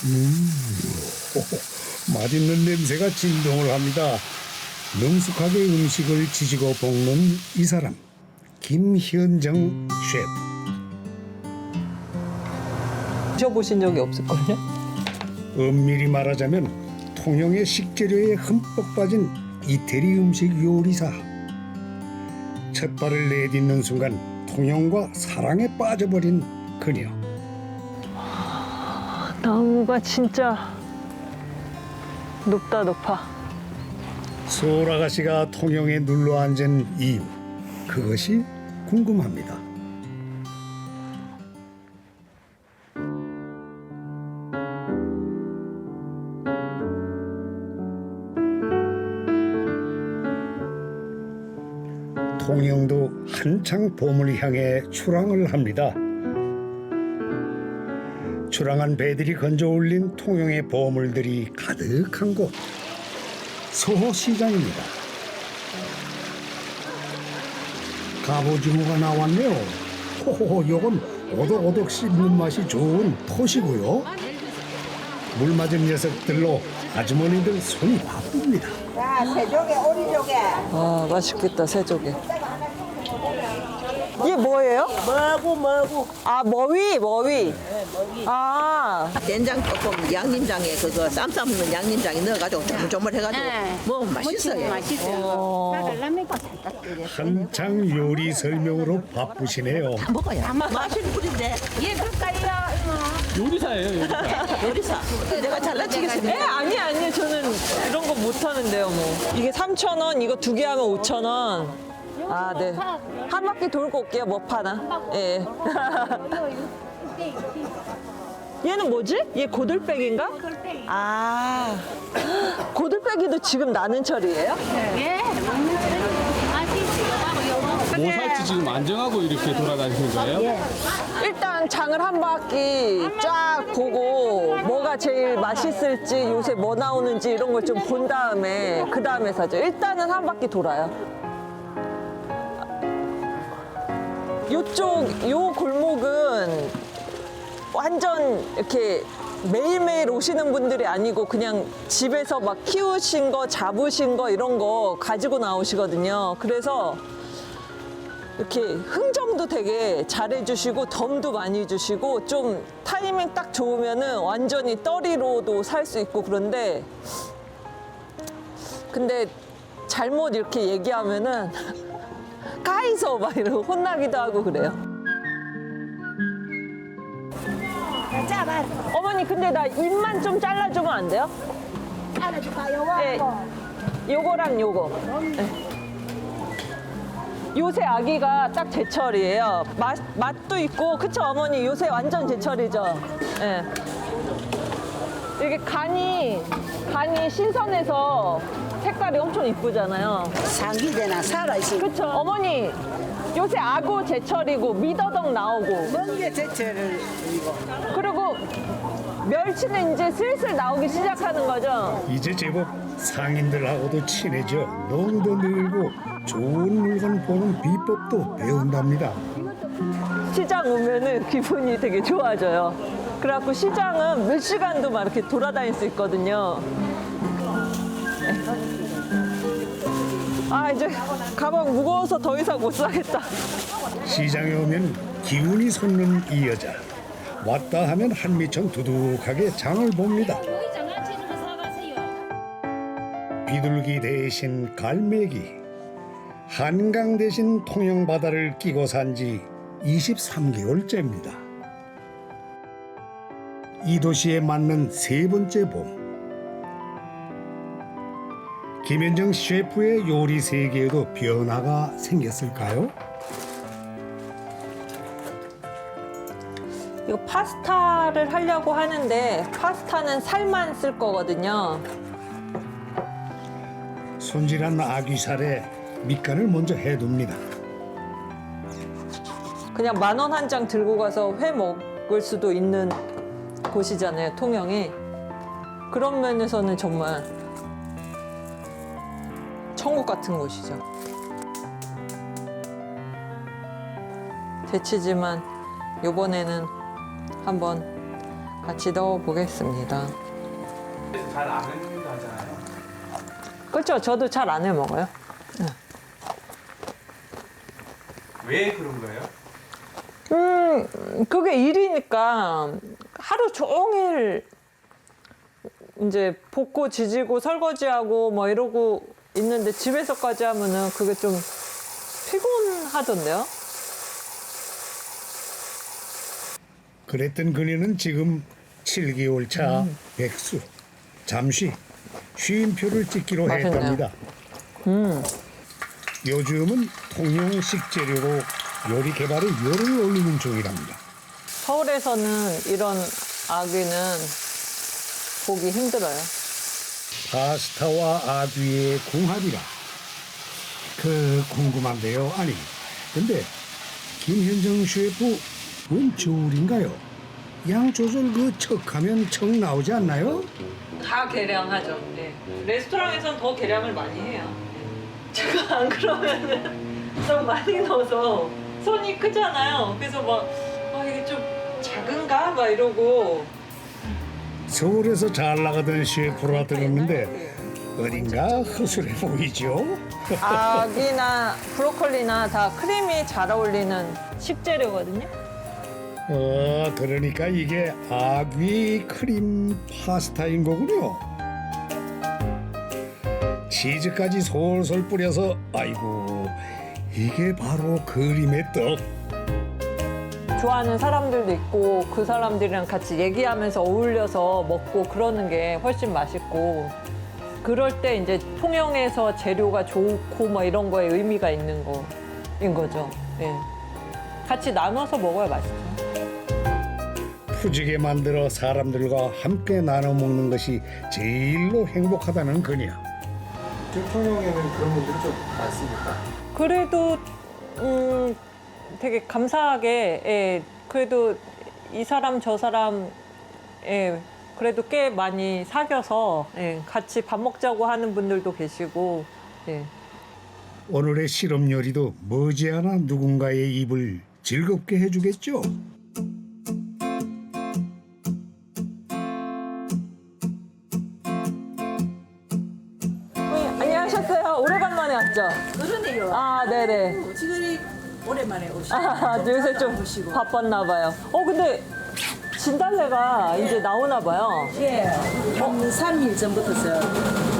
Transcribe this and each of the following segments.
맛있는 냄새가 진동을 합니다. 능숙하게 음식을 지지고 볶는 이 사람 김현정 셰프. 드셔보신 적이 없을걸요? 엄밀히 말하자면 통영의 식재료에 흠뻑 빠진 이태리 음식 요리사. 첫 발을 내딛는 순간 통영과 사랑에 빠져버린 그녀. 나무가 진짜 높다 높아. 소라가씨가 통영에 눌러 앉은 이유 그것이 궁금합니다. 통영도 한창 봄을 향해 출항을 합니다. 출항한 배들이 건져 올린 통영의 보물들이 가득한 곳 소호시장입니다. 갑오징어가 나왔네요. 호호호, 요건 오독오독 씹는 맛이 좋은 토시고요. 물 맞은 녀석들로 아주머니들 손이 바쁩니다. 자, 새조개, 오리조개. 아 맛있겠다 새조개. 이게 뭐예요? 뭐고 뭐고. 아 머위 머위. 아 된장 조금 양념장에 그거 쌈 싸먹는 양념장에 넣어가지고 조물조물 해가지고 네. 뭐 맛있어요. 맛있어요. 어. 라면도 살짝 끓여. 한창 요리 설명으로 바쁘시네요. 다 먹어야 맛있는 뿌린데 예, 그럴까요? 요리사예요, 요리사. 요리사. 내가 잘라치겠습니다. 에 아니 아니 저는 이런 거 못 하는데요 뭐. 이게 3,000원 이거 두 개 하면 5,000원. 아 네. 한 바퀴 돌고 올게요 뭐 파나. 예. 얘는 뭐지? 얘 고들빼기인가? 아 고들빼기도 지금 나는 철이에요? 예, 먹는 맛있어요. 뭐 지금 안정하고 이렇게 돌아다니는 거예요? 일단 장을 한 바퀴 쫙 보고 뭐가 제일 맛있을지 요새 뭐 나오는지 이런 걸 좀 본 다음에 그 다음에 사죠. 일단은 한 바퀴 돌아요. 요쪽 요 골목은 완전 이렇게 매일매일 오시는 분들이 아니고 그냥 집에서 막 키우신 거 잡으신 거 이런 거 가지고 나오시거든요. 그래서 이렇게 흥정도 되게 잘해주시고 덤도 많이 주시고 좀 타이밍 딱 좋으면은 완전히 떠리로도 살 수 있고 그런데 근데 잘못 이렇게 얘기하면은 까이서 막 이러고 혼나기도 하고 그래요. 짜봐. 어머니 근데 나 입만 좀 잘라주면 안 돼요? 알아줄까요? 네. 요거랑 요거. 네. 요새 아기가 딱 제철이에요. 맛, 맛도 있고, 그쵸, 어머니? 요새 완전 제철이죠? 예. 이게 간이, 간이 신선해서 색깔이 엄청 이쁘잖아요. 상기되나 살아있어. 그쵸? 어머니, 요새 악어 제철이고, 미더덕 나오고, 뭔게 제철을 그리고 멸치는 이제 슬슬 나오기 시작하는 거죠? 이제 제법 상인들하고도 친해져 농도 늘고 좋은 물건 보는 비법도 배운답니다. 시장 오면은 기분이 되게 좋아져요. 그래갖고 시장은 몇 시간도 막 이렇게 돌아다닐 수 있거든요. 아, 이제 가방 무거워서 더 이상 못 사겠다. 시장에 오면 기운이 솟는 이 여자. 왔다 하면 한미천 두둑하게 장을 봅니다. 비둘기 대신 갈매기. 한강 대신 통영 바다를 끼고 산 지 23개월째입니다. 이 도시에 맞는 세 번째 봄. 김현정 셰프의 요리 세계에도 변화가 생겼을까요? 이 파스타를 하려고 하는데 파스타는 살만 쓸 거거든요. 손질한 아귀살에 밑간을 먼저 해둡니다. 그냥 만 원 한 장 들고 가서 회 먹을 수도 있는 곳이잖아요, 통영이. 그런 면에서는 정말 천국 같은 곳이죠. 대치지만 요번에는 한번 같이 넣어 보겠습니다. 잘 아는 거잖아요. 그렇죠. 저도 잘 안 해 먹어요. 왜 그런 거예요? 음, 그게 일이니까 하루 종일 이제 볶고 지지고 설거지하고 뭐 이러고 있는데 집에서까지 하면은 그게 좀 피곤하던데요? 그랬던 그녀는 지금 7개월 차 백수. 잠시 쉼표를 찍기로 맛있네요. 했답니다. 요즘은 통영 식재료로 요리 개발에 열을 올리는 중이랍니다. 서울에서는 이런 아귀는 보기 힘들어요. 파스타와 아귀의 궁합이라. 그 궁금한데요. 아니, 근데 김현정 셰프 웬 저울인가요? 양 조절 그 척하면 척 나오지 않나요? 다 계량하죠. 네. 레스토랑에선 더 계량을 많이 해요. 제가 안 그러면은 좀 많이 넣어서 손이 크잖아요. 그래서 막 아, 이게 좀 작은가 막 이러고 서울에서 잘 나가던 셰프라 들었는데 어딘가 허술해 보이죠? 아기나 브로콜리나 다 크림이 잘 어울리는 식재료거든요. 어, 그러니까 이게 아귀 크림 파스타인 거군요. 치즈까지 솔솔 뿌려서 아이고 이게 바로 그림의 떡. 좋아하는 사람들도 있고 그 사람들이랑 같이 얘기하면서 어울려서 먹고 그러는 게 훨씬 맛있고 그럴 때 이제 통영에서 재료가 좋고 뭐 이런 거에 의미가 있는 거인 거죠. 예. 같이 나눠서 먹어야 맛있죠. 푸지게 만들어 사람들과 함께 나눠 먹는 것이 제일로 행복하다는 그녀. 통영에는 그런 분들이 좀 많습니까? 그래도 음 되게 감사하게 예, 그래도 이 사람 저 사람 예, 그래도 꽤 많이 사귀어서 예, 같이 밥 먹자고 하는 분들도 계시고 예. 오늘의 실험 요리도 머지않아 누군가의 입을 즐겁게 해주겠죠. 오랜만에 오시고. 아, 요새 좀 바빴나 봐요. 어, 근데 진달래가 이제 나오나 봐요. 예, 한 3일 전부터서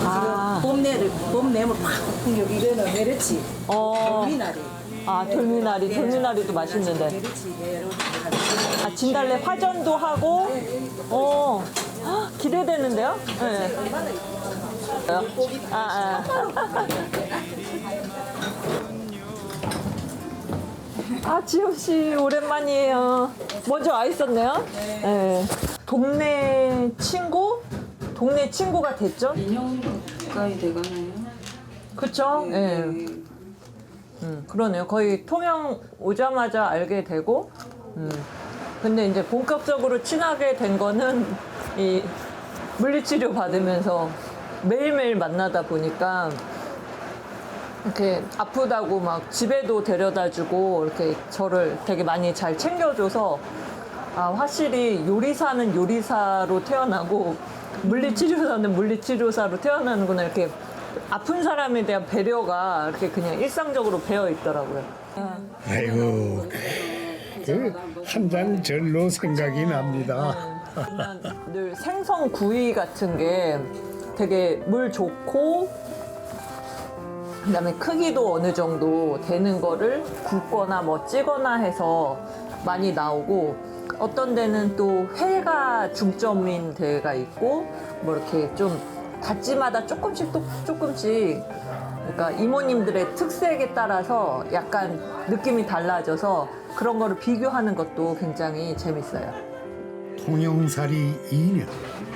아, 봄 내를 봄 내면 팍 풍겨 이거는 메르치 어, 미나리. 아, 돌미나리, 돌미나리도 맛있는데. 메르치 메르 아, 진달래 화전도 하고, 어, 헉, 기대되는데요? 네. 아, 아. 아, 지호 씨 오랜만이에요. 먼저 와 있었네요. 네. 동네 친구? 동네 친구가 됐죠? 2년 가까이 돼가나요? 그쵸? 예. 음, 그러네요. 거의 통영 오자마자 알게 되고, 음. 근데 이제 본격적으로 친하게 된 거는 이 물리치료 받으면서 매일매일 만나다 보니까 이렇게 아프다고 막 집에도 데려다 주고 이렇게 저를 되게 많이 잘 챙겨줘서 아, 확실히 요리사는 요리사로 태어나고 물리치료사는 물리치료사로 태어나는구나 이렇게 아픈 사람에 대한 배려가 이렇게 그냥 일상적으로 배어 있더라고요. 아이고 그한잔 절로 생각이 납니다. 그냥 늘 생선 구이 같은 게 되게 물 좋고 그다음에 크기도 어느 정도 되는 거를 굽거나 뭐 찌거나 해서 많이 나오고 어떤 데는 또 회가 중점인 데가 있고 뭐 이렇게 좀 다찌마다 조금씩 또 조금씩 그러니까 이모님들의 특색에 따라서 약간 느낌이 달라져서 그런 거를 비교하는 것도 굉장히 재밌어요. 통영살이 2년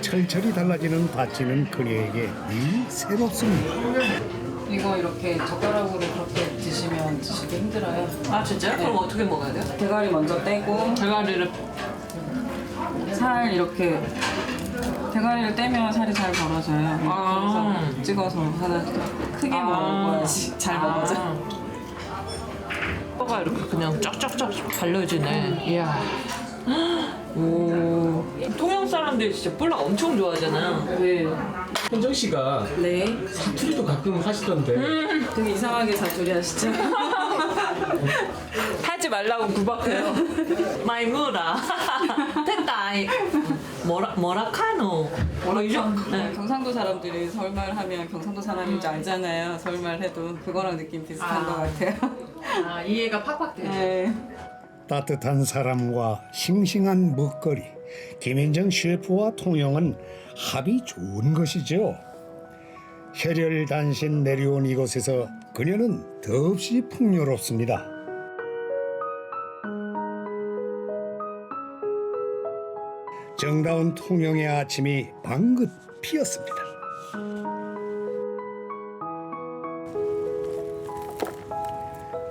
철철이 달라지는 다치는 그녀에게 늘 새롭습니다. 이거 이렇게 젓가락으로 그렇게 드시면 드시기 힘들어요. 아 진짜요? 그럼 어떻게 먹어야 돼요? 대가리 먼저 떼고 대가리를 살 이렇게 대가리를 떼면 살이 잘 벌어져요. 아. 그래서 찍어서 하나 크게 먹어야지 잘 먹어져. 뼈가 이렇게 그냥 쫙쫙쫙 발려지네. 이야. 오. 통영 사람들이 진짜 볼락 엄청 좋아하잖아. 네. 현정 씨가 네. 사투리도 가끔 하시던데 되게 이상하게 사투리 하시죠? 하지 말라고 구박해요. 많이 물어. 됐다. 뭐라 뭐라 카노. 뭐 이죠? 네, 경상도 사람들이 서울말 하면 경상도 사람인 줄 알잖아요. 서울말 해도 그거랑 느낌 비슷한 것 같아요. 아 이해가 팍팍 되죠. 네. 따뜻한 사람과 싱싱한 먹거리 김현정 셰프와 통영은 합이 좋은 것이죠. 혈혈 단신 내려온 이곳에서 그녀는 더없이 풍요롭습니다. 정다운 통영의 아침이 방긋 피었습니다.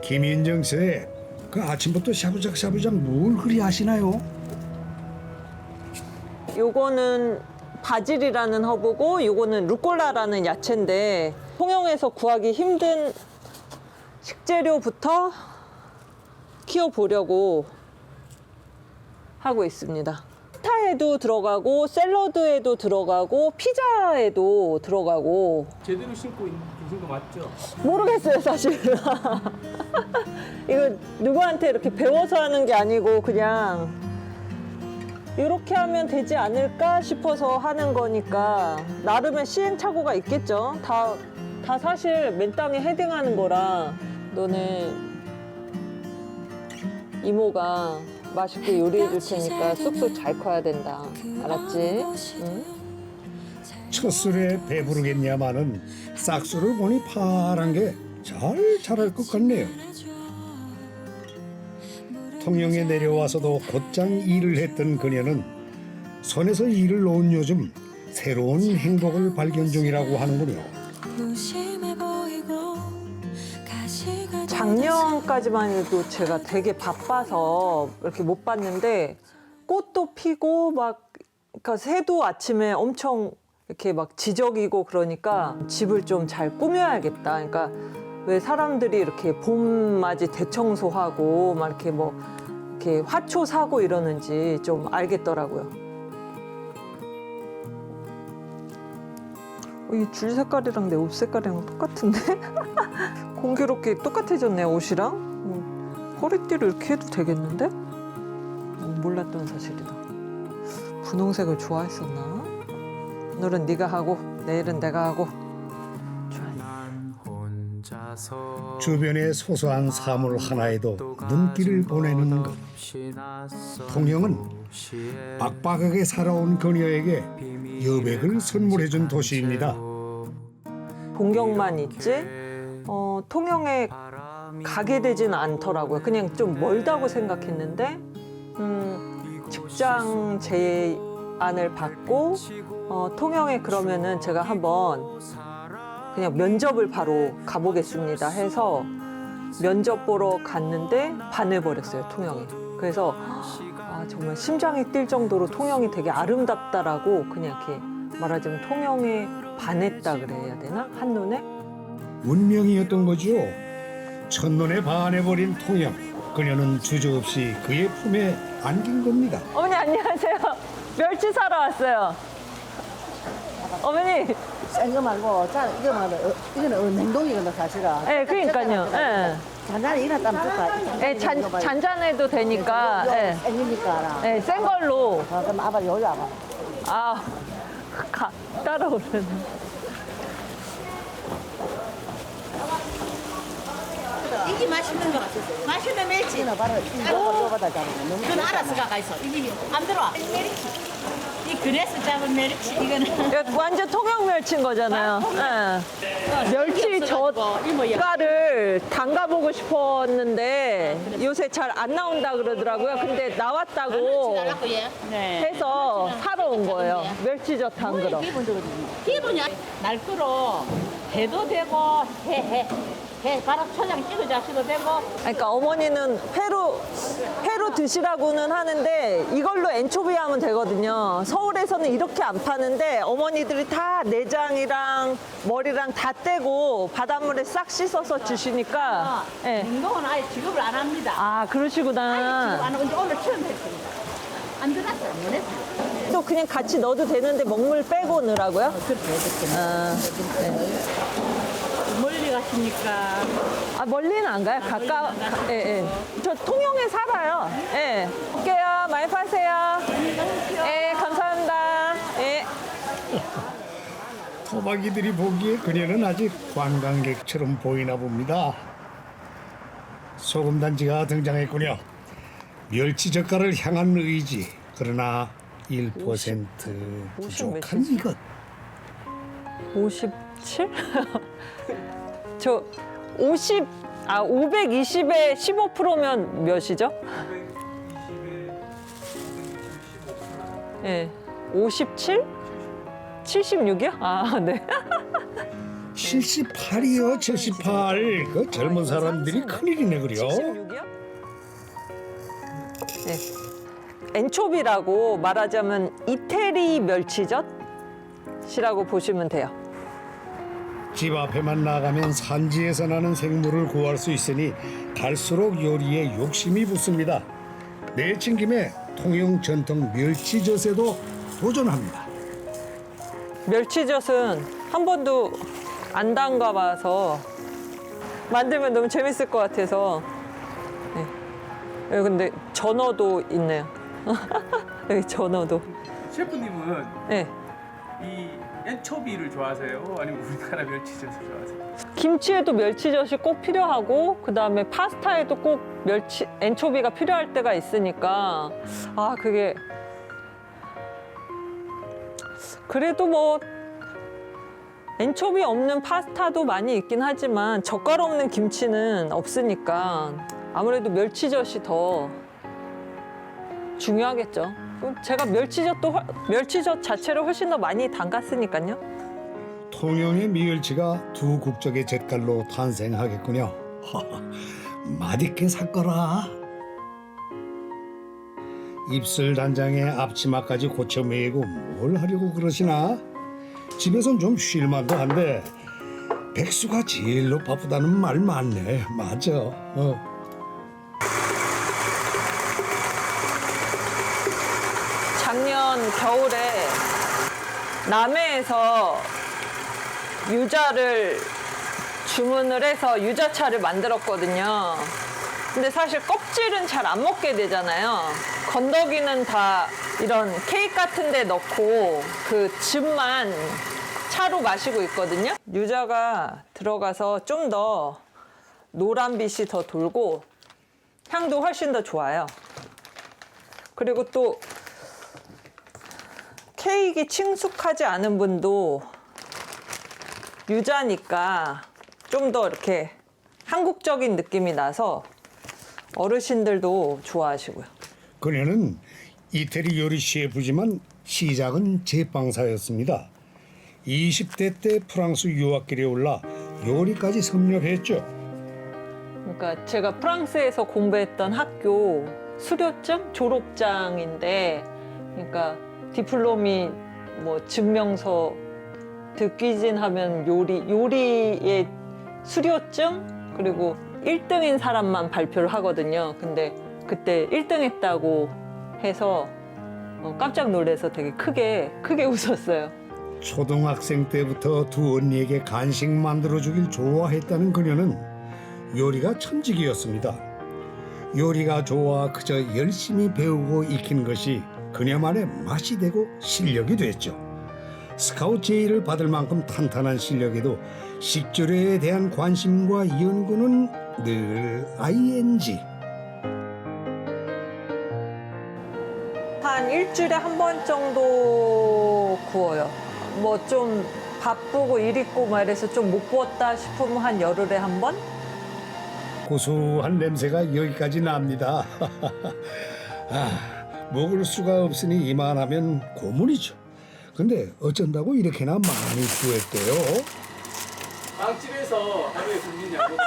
김인정 씨, 그 아침부터 샤부작 샤부작 뭘 그리 하시나요? 요거는 바질이라는 허브고 요거는 루꼴라라는 야채인데 통영에서 구하기 힘든 식재료부터 키워보려고 하고 있습니다. 파스타에도 들어가고 샐러드에도 들어가고 피자에도 들어가고 제대로 신고 있는 거 맞죠? 모르겠어요 사실 이거 누구한테 이렇게 배워서 하는 게 아니고 그냥 이렇게 하면 되지 않을까 싶어서 하는 거니까 나름의 시행착오가 있겠죠 다, 다 사실 맨 땅에 헤딩하는 거라 너네 이모가 맛있게 요리해 줄 테니까 쑥쑥 잘 커야 된다 알았지? 응? 첫 술에 배부르겠냐마는 싹수를 보니 파란 게 잘 자랄 것 같네요. 통영에 내려와서도 곧장 일을 했던 그녀는 손에서 일을 놓은 요즘 새로운 행복을 발견 중이라고 하는군요. 작년까지만 해도 제가 되게 바빠서 이렇게 못 봤는데 꽃도 피고 막 그러니까 새도 아침에 엄청 이렇게 막 지적이고 그러니까 집을 좀 잘 꾸며야겠다. 그러니까 왜 사람들이 이렇게 봄맞이 대청소하고 막 이렇게 뭐 이렇게 화초 사고 이러는지 좀 알겠더라고요. 어, 이줄 색깔이랑 내 옷 색깔이랑 똑같은데? 공교롭게 똑같아졌네 옷이랑 음, 허리띠를 이렇게 해도 되겠는데? 음, 몰랐던 사실이다 분홍색을 좋아했었나? 오늘은 네가 하고 내일은 내가 하고 주변의 소소한 사물 하나에도 눈길을 보내는 것. 통영은 빡빡하게 살아온 그녀에게 여백을 선물해준 도시입니다. 동경만 있지 어, 통영에 가게 되지는 않더라고요 그냥 좀 멀다고 생각했는데 음, 직장 제안을 받고 어, 통영에 그러면은 제가 한번 그냥 면접을 바로 가보겠습니다 해서 면접 보러 갔는데 반해버렸어요 통영이 그래서 아, 정말 심장이 뛸 정도로 통영이 되게 아름답다라고 그냥 이렇게 말하자면 통영에 반했다 그래야 되나 한눈에 운명이었던 거죠. 첫눈에 반해버린 통영. 그녀는 주저없이 그의 품에 안긴 겁니다. 어머니 안녕하세요 멸치 사러 왔어요 어머니 센거 말고 자 이거 말고 어, 이거는 은행동이거든 사실은. 예 그러니까요 예. 잔잔히 일어나면 좋다. 예, 잔, 잔잔해도 되니까 예. 생기니까 알아. 예, 센 걸로 어, 그럼 아빠 여기 와봐. 아 가, 따라오르네 이게 맛있는 거 맛있는 멸치 이거는 바로 이거. 너무 그건 알아서 가가 있어. 이게 안 들어와. 멸치 이 그래서 잡은 멸치 이거는. 이거 완전 통영 멸치인 거잖아요. 예. 멸치 이모야 젓갈을 담가보고 싶었는데 요새 잘 안 나온다 그러더라고요. 근데 나왔다고 달라고 얘. 네. 해서 사러 온 거예요. 멸치젓 담그러 기분이 날 끓어 해도 되고 해해 해 바로 초장 찍어 자셔도 되고 그러니까 어머니는 회로 회로 드시라고는 하는데 이걸로 엔초비 하면 되거든요. 서울에서는 이렇게 안 파는데 어머니들이 다 내장이랑 머리랑 다 떼고 바닷물에 싹 씻어서 주시니까 예. 운동은 아예 지급을 안 합니다 아 지급 그러시구나. 안 하고 이제 오늘 처음 했습니다 안 들어갔어. 안 보냈어. 또 그냥 같이 넣어도 되는데 먹물 빼고 넣으라고요? 그렇게 이렇게. 아, 멀리 가시니까 아 멀리는 안 가요. 가까워. 예, 예. 저 통영에 살아요. 예. 올게요. 많이 파세요. 예, 감사합니다. 예. 토박이들이 보기에 그녀는 아직 관광객처럼 보이나 봅니다. 소금 단지가 등장했군요. 멸치 젓갈을 향한 의지. 그러나 1% 부족한? 이것. 57? 저 50, 아, 520에 15%면 몇이죠? 120에 520, 15%. 예. 57? 76이요? 아, 네. 78이요, 78. 그 젊은 사람들이 큰일이네 그려. 76이요? 네. 엔초비라고 말하자면 이태리 멸치젓이라고 보시면 돼요. 집 앞에만 나가면 산지에서 나는 생물을 구할 수 있으니 갈수록 요리에 욕심이 붙습니다. 내친 김에 통영 전통 멸치젓에도 도전합니다. 멸치젓은 한 번도 안 담가 봐서 만들면 너무 재밌을 것 같아서. 네. 여기 근데 전어도 있네요. 여기 전어도. 셰프님은 네. 이 엔초비를 좋아하세요? 아니면 우리나라 멸치젓을 좋아하세요? 김치에도 멸치젓이 꼭 필요하고 그 다음에 파스타에도 꼭 멸치 엔초비가 필요할 때가 있으니까 아 그게 그래도 뭐 엔초비 없는 파스타도 많이 있긴 하지만 젓갈 없는 김치는 없으니까 아무래도 멸치젓이 더 중요하겠죠. 제가 멸치젓도 훨- 멸치젓 자체를 훨씬 더 많이 담갔으니까요. 통영의 미을치가 두 국적의 젓갈로 탄생하겠군요. 맛있게 샀거라. 입술 단장에 앞치마까지 고쳐 매고 뭘 하려고 그러시나? 집에선 좀 쉴만도 한데 백수가 제일로 바쁘다는 말 맞네. 맞아. 어. 겨울에 남해에서 유자를 주문을 해서 유자차를 만들었거든요. 근데 사실 껍질은 잘 안 먹게 되잖아요. 건더기는 다 이런 케이크 같은 데 넣고 그 즙만 차로 마시고 있거든요. 유자가 들어가서 좀 더 노란빛이 더 돌고 향도 훨씬 더 좋아요. 그리고 또 케이크 친숙하지 않은 분도 유자니까 좀 더 이렇게 한국적인 느낌이 나서 어르신들도 좋아하시고요. 그녀는 이태리 요리 셰프지만 시작은 제빵사였습니다. 20대 때 프랑스 유학길에 올라 요리까지 섭렵했죠. 그러니까 제가 프랑스에서 공부했던 학교 수료증 졸업장인데 그러니까 디플롬이 뭐 증명서 듣기진 하면 요리 요리의 수료증 그리고 1등인 사람만 발표를 하거든요. 근데 그때 1등 했다고 해서 어, 깜짝 놀라서 되게 크게 크게 웃었어요. 초등학생 때부터 두 언니에게 간식 만들어 주길 좋아했다는 그녀는 요리가 천직이었습니다. 요리가 좋아 그저 열심히 배우고 익힌 것이 그녀만의 맛이 되고 실력이 됐죠. 스카우트 제의를 받을 만큼 탄탄한 실력에도 식재료에 대한 관심과 연구는 늘 ING. 한 일주일에 한 번 정도 구워요. 뭐 좀 바쁘고 일 있고 막 이래서 좀 못 구웠다 싶으면 한 열흘에 한 번? 고소한 냄새가 여기까지 납니다. 아, 먹을 수가 없으니 이만하면 고문이죠. 근데 어쩐다고 이렇게나 많이 구했대요? 빵집에서 하루에 굶는 같아요.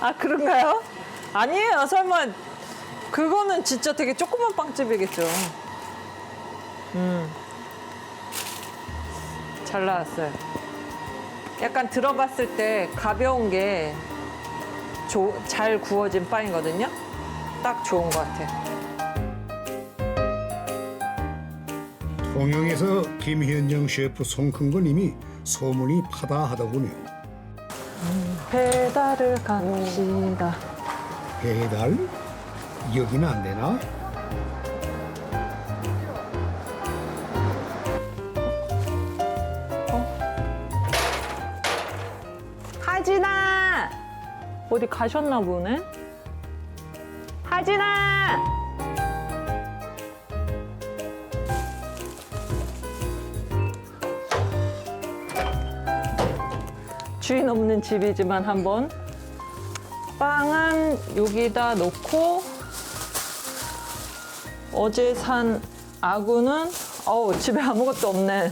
아 그런가요? 아니에요. 설마 그거는 진짜 되게 조그만 빵집이겠죠. 음. 잘 나왔어요. 약간 들어봤을 때 가벼운 게 잘 구워진 빵이거든요. 딱 좋은 것 같아 통영에서 김현정 셰프 손큰거님이 소문이 파다하더군요. 배달을 갑시다. 배달? 여기는 안 되나? 하진아! 어디 가셨나 보네? 하진아! 주인 없는 집이지만 한번 빵은 여기다 놓고 어제 산 아구는 어우 집에 아무것도 없네.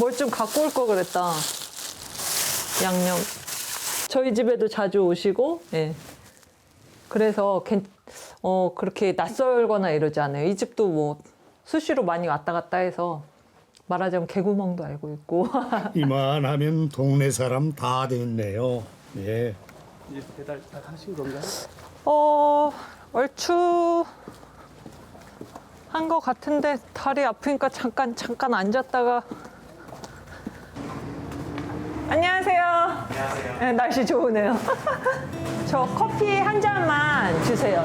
뭘 좀 갖고 올걸 그랬다. 양념. 저희 집에도 자주 오시고 예. 그래서 괜- 어, 그렇게 낯설거나 이러지 않아요. 이 집도 뭐 수시로 많이 왔다 갔다 해서 말하자면 개구멍도 알고 있고 이만하면 동네 사람 다 됐네요. 예. 이제 배달 다 하신 건가요? 어, 얼추 한 것 같은데 다리 아프니까 잠깐 잠깐 앉았다가 안녕하세요. 안녕하세요. 네, 날씨 좋으네요. 저 커피 한 잔만 주세요.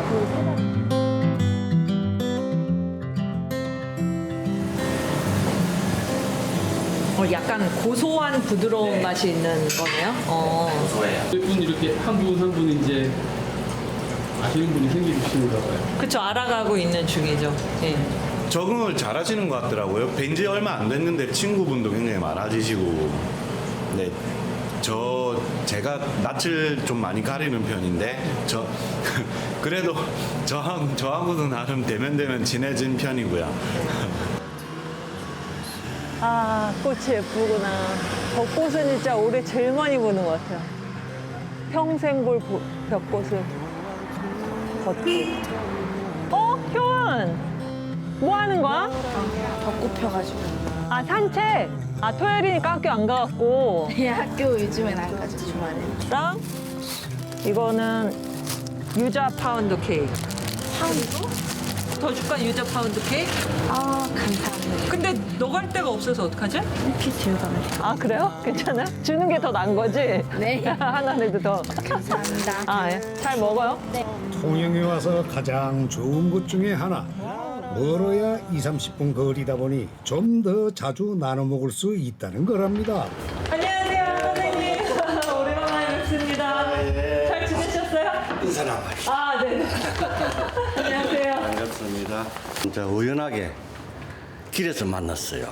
어, 약간 고소한 부드러운 맛이 있는 거네요. 어. 몇분 이렇게 한 분 한 분 이제 아시는 분이 생겨주시는가 봐요. 그쵸 알아가고 있는 중이죠. 예. 적응을 잘 하시는 것 같더라고요. 뵌지 얼마 안 됐는데 친구분도 굉장히 많아지시고. 네. 저 제가 낯을 좀 많이 가리는 편인데 저 그래도 저하고 저하고도 나름 대면 대면 친해진 편이고요. 아, 꽃이 예쁘구나. 벚꽃은 진짜 올해 제일 많이 보는 것 같아요. 평생 볼 보- 벚꽃을. 벚꽃. 어, 효은! 뭐 하는 거야? 벚꽃 펴가지고. 아, 산책? 아, 토요일이니까 학교 안 가갖고. 예, 학교 요즘엔 안 가죠, 주말에. 랑 이거는 유자 파운드 케이크. 파운드? 더 줄까, 유자 파운드 케이크? 아, 감사합니다. 근데 너갈 데가 없어서 어떡하지? 이렇게 가면 아, 그래요? 괜찮아? 주는 게 더 나은 거지? 네. 하나라도 더. 감사합니다. 아, 예. 잘 먹어요? 통영에 와서 가장 좋은 것 중에 하나. 멀어야 2, 30분 거리다 보니 좀 더 자주 나눠 먹을 수 있다는 거랍니다. 안녕하세요, 선생님. 오랜만에 뵙습니다. 잘 지내셨어요? 인사나 아, 네. 안녕하세요. 반갑습니다. 진짜 우연하게 길에서 만났어요.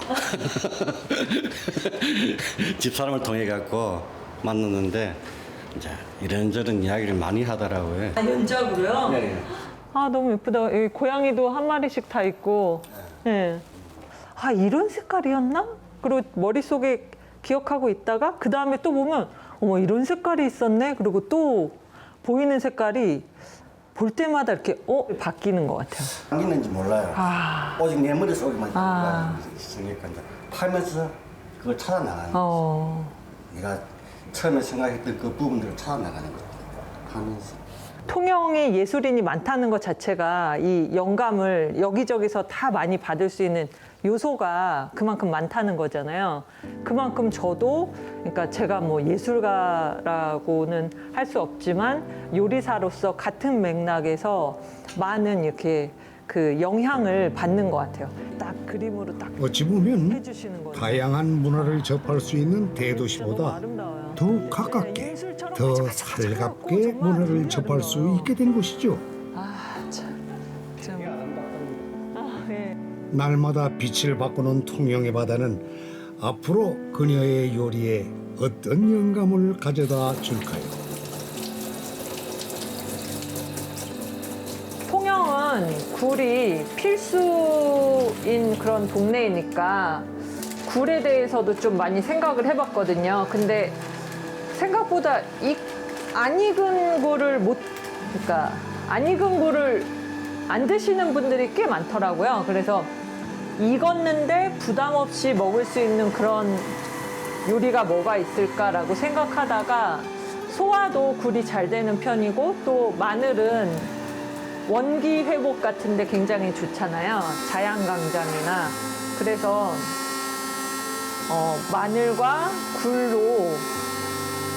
집사람을 통해 갖고 만났는데 이제 이런저런 이야기를 많이 하더라고요. 아, 연작으로요? 네. 아, 너무 예쁘다. 여기 고양이도 한 마리씩 다 있고. 예. 아, 이런 색깔이었나? 그리고 머릿속에 기억하고 있다가 그 다음에 또 보면 어머, 이런 색깔이 있었네? 그리고 또 보이는 색깔이 볼 때마다 이렇게 어? 바뀌는 것 같아요. 있는지 몰라요. 아. 오직 내 머릿속에만 아. 있으니까 이제 팔면서 그걸 찾아나가는 거예요. 어. 내가 처음에 생각했던 그 부분들을 찾아나가는 거예요. 하면서. 통영에 예술인이 많다는 것 자체가 이 영감을 여기저기서 다 많이 받을 수 있는 요소가 그만큼 많다는 거잖아요. 그만큼 저도 그러니까 제가 뭐 예술가라고는 할 수 없지만 요리사로서 같은 맥락에서 많은 이렇게 그 영향을 받는 것 같아요. 딱 그림으로 딱 어찌 보면 해주시는 거예요. 다양한 문화를 접할 수 있는 너무 대도시보다. 더욱 가깝게, 예술처럼 더 살갑게 문화를 접할 수 있게 된 곳이죠. 날마다 빛을 바꾸는 통영의 바다는 앞으로 그녀의 요리에 어떤 영감을 가져다 줄까요? 통영은 굴이 필수인 그런 동네이니까 굴에 대해서도 좀 많이 생각을 해봤거든요. 근데 생각보다 이, 안 익은 굴을 못, 그러니까 안 익은 굴을 안 드시는 분들이 꽤 많더라고요. 그래서 익었는데 부담 없이 먹을 수 있는 그런 요리가 뭐가 있을까라고 생각하다가 소화도 굴이 잘 되는 편이고 또 마늘은 원기 회복 같은데 굉장히 좋잖아요. 자양강장이나 그래서 어, 마늘과 굴로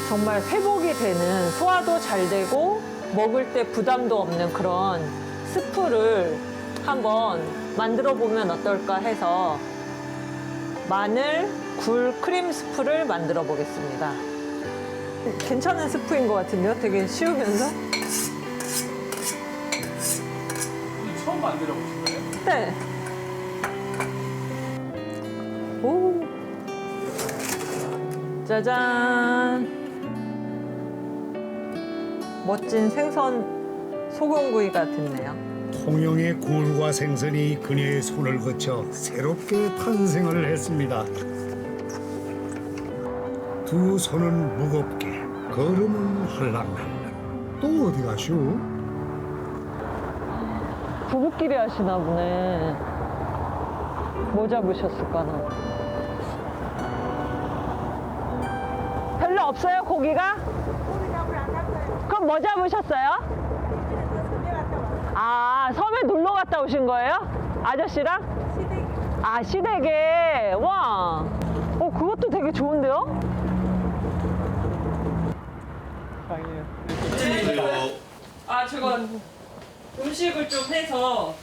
정말 회복이 되는 소화도 잘 되고 먹을 때 부담도 없는 그런 스프를 한번 만들어 보면 어떨까 해서 마늘 굴 크림 스프를 만들어 보겠습니다. 괜찮은 스프인 것 같은데요? 되게 쉬우면서? 오늘 처음 만들어 보신 거예요? 네. 오. 짜잔. 멋진 생선 소금구이가 됐네요. 통영의 굴과 생선이 그녀의 손을 거쳐 새롭게 탄생을 했습니다. 두 손은 무겁게, 걸음은 할랑할랑. 또 어디 가시오? 부부끼리 하시나 보네. 뭐 잡으셨을까나. 별로 없어요, 고기가? 그럼 뭐 잡으셨어요? 아, 섬에 놀러 갔다 오신 거예요? 아저씨랑? 시댁. 아, 시댁에. 와. 어, 그것도 되게 좋은데요? 아, 제가 음식을 좀 해서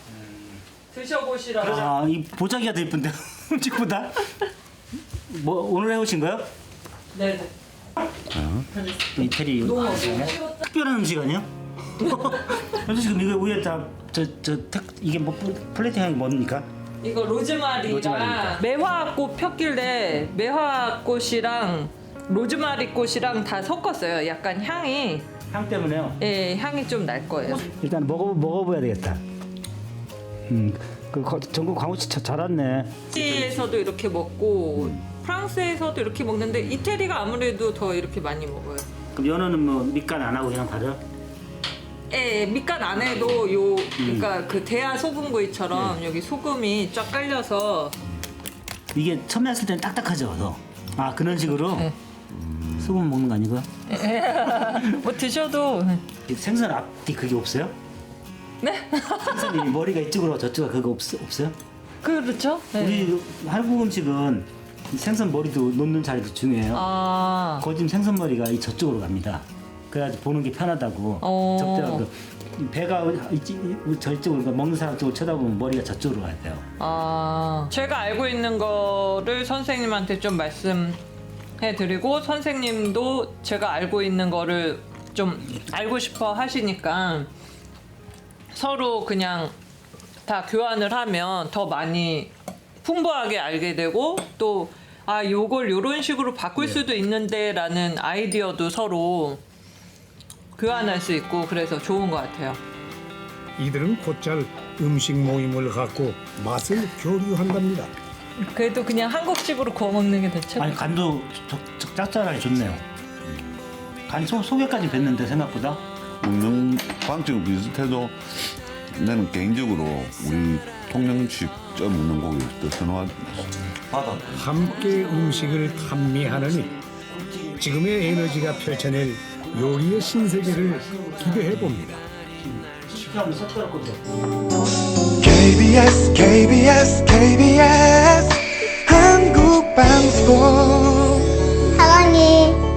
드셔보시라고. 아, 이 보자기가 더 이쁜데 음식보다. 뭐 오늘 해오신 거요? 네네. 이태리 특별한 음식 아니야? 현수 지금 이거 위에 다저저 이게 뭐 플레이팅하는 게 뭡니까? 이거 로즈마리랑 로즈마리입니다. 매화꽃 폈길래 매화꽃이랑 로즈마리 꽃이랑 다 섞었어요. 약간 향이 향 때문에요. 예 향이 좀 날 거예요. 일단 먹어 먹어봐야 되겠다. 음, 그 거- 전국 광우씨 자- 잘 왔네. 프랑스에서도 이렇게 먹고 프랑스에서도 이렇게 먹는데 이태리가 아무래도 더 이렇게 많이 먹어요. 그럼 연어는 뭐 밑간 안 하고 그냥 바로? 예, 밑간 안에도 요 그러니까 그 대하 소금구이처럼 여기 소금이 쫙 깔려서 이게 처음에 했을 때는 딱딱하죠, 더. 아 그런 식으로 네. 소금 먹는 거 아니고요? 뭐 드셔도 이 생선 앞뒤 그게 없어요? 네 생선이 머리가 이쪽으로 저쪽으로 그거 없, 없어요? 그렇죠. 네. 우리 한국 음식은 이 생선 머리도 놓는 자리도 중요해요. 아 거짐 생선 머리가 이 저쪽으로 갑니다. 그래가지고 보는 게 편하다고. 어. 적절하고 이 배가 이쪽- 저쪽으로 그러니까 먹는 사람 쪽으로 쳐다보면 머리가 저쪽으로 가야 돼요. 아, 제가 알고 있는 거를 선생님한테 좀 말씀해 드리고 선생님도 제가 알고 있는 거를 좀 알고 싶어 하시니까 서로 그냥 다 교환을 하면 더 많이 풍부하게 알게 되고 또 아, 요걸 요런 식으로 바꿀 수도 있는데라는 아이디어도 서로 교환할 수 있고 그래서 좋은 것 같아요. 이들은 곧잘 음식 모임을 갖고 맛을 교류한답니다. 그래도 그냥 한국식으로 구워 먹는 게 더 최고. 아니 간도 적, 적, 짭짤하게 좋네요. 간 소, 속에까지 뱄는데 생각보다 먹는 방식은 비슷해도 나는 개인적으로 우리 통영식 쪄 먹는 고기를 더 선호하지. 바다. 함께 음식을 탐미하느니 지금의 에너지가 펼쳐낼 요리의 신세계를 기대해 봅니다. 한국 방송 사랑해